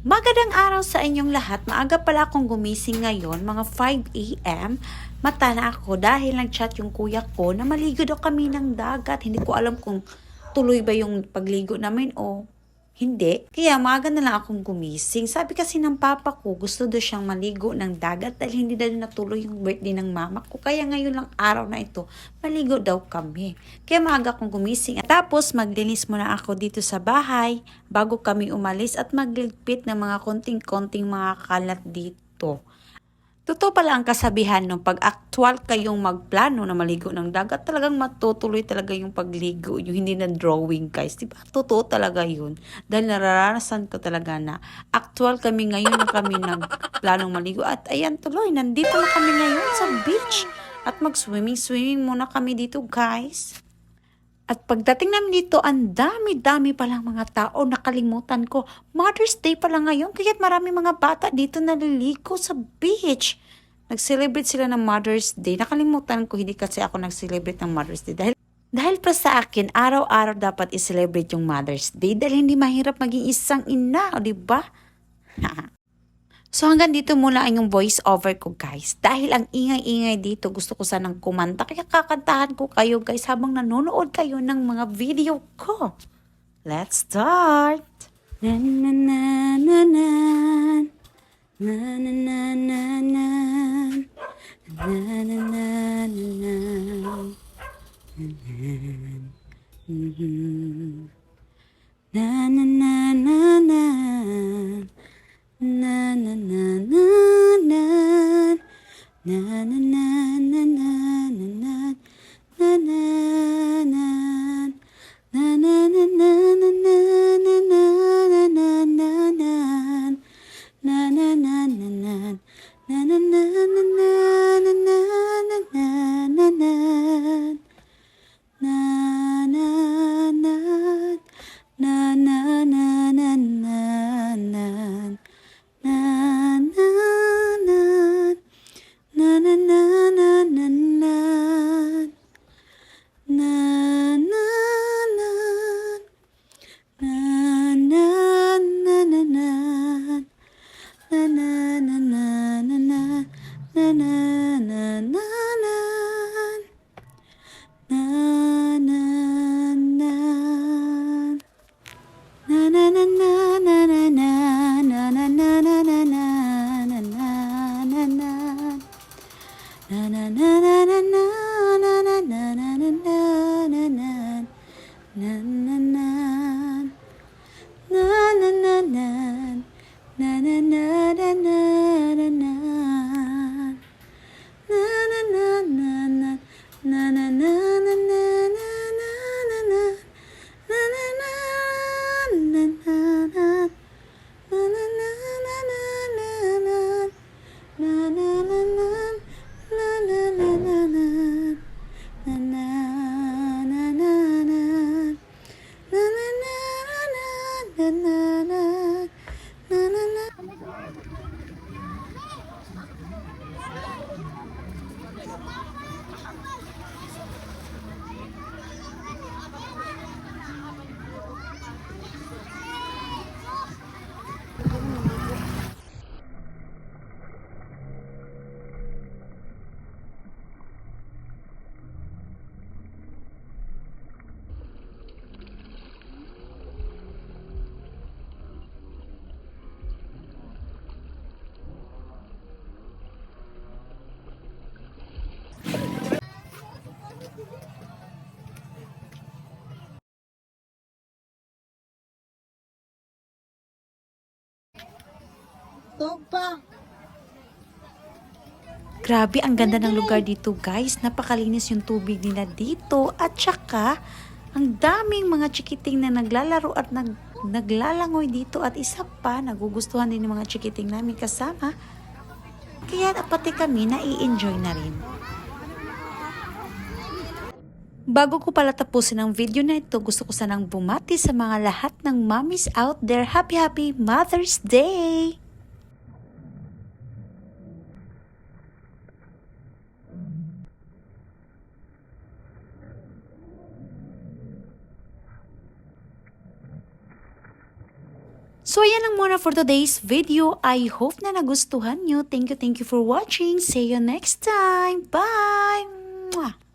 Magandang araw sa inyong lahat. Maaga pala akong gumising ngayon, mga 5 a.m. Mata na ako dahil nag-chat yung kuya ko na maligo daw kami ng dagat. Hindi ko alam kung tuloy ba yung pagligo namin o hindi. Kaya maaga na lang akong gumising. Sabi kasi ng papa ko, gusto daw siyang maligo ng dagat dahil hindi daw natuloy yung birthday ng mama ko. Kaya ngayon lang araw na ito, maligo daw kami. Kaya maaga akong gumising. At tapos maglinis muna ako dito sa bahay bago kami umalis at magligpit ng mga konting-konting mga kalat dito. Totoo pala ang kasabihan nung pag actual kayong magplano na maligo ng dagat, talagang matutuloy talaga yung pagligo, yung hindi na drawing guys. Diba? Totoo talaga yun. Dahil nararanasan ko talaga na actual kami ngayon na kami nagplanong maligo. At ayan tuloy, nandito na kami ngayon sa beach. At mag-swimming-swimming muna kami dito guys. At pagdating namin dito, ang dami-dami palang mga tao nakalimutan ko. Mother's Day pala ngayon, kaya't marami mga bata dito naliligo sa beach. Nag-celebrate sila ng Mother's Day. Nakalimutan ko, hindi kasi ako nag-celebrate ng Mother's Day. Dahil, dahil pa sa akin, araw-araw dapat i-celebrate yung Mother's Day dahil hindi mahirap maging isang ina, o diba? So hanggang dito muna ang yung voice over ko guys. Dahil ang ingay-ingay dito, gusto ko sanang kumanta. Kaya kakantahan ko kayo guys habang nanonood kayo ng mga video ko. Let's start! Na na na na na na na na na na na na na na na na na mm-hmm. ななな Tuwag pa. Grabe, ang ganda ng lugar dito guys. Napakalinis yung tubig nila dito. At saka, ang daming mga chikiting na naglalaro at nag, naglalangoy dito. At isa pa, nagugustuhan din yung mga chikiting namin kasama. Kaya pati kami na enjoy na rin. Bago ko pala tapusin ang video na ito, gusto ko sanang bumati sa mga lahat ng mommies out there. Happy happy Mother's Day! So, ayan lang muna for today's video. I hope na nagustuhan nyo. Thank you, thank you for watching. See you next time. Bye!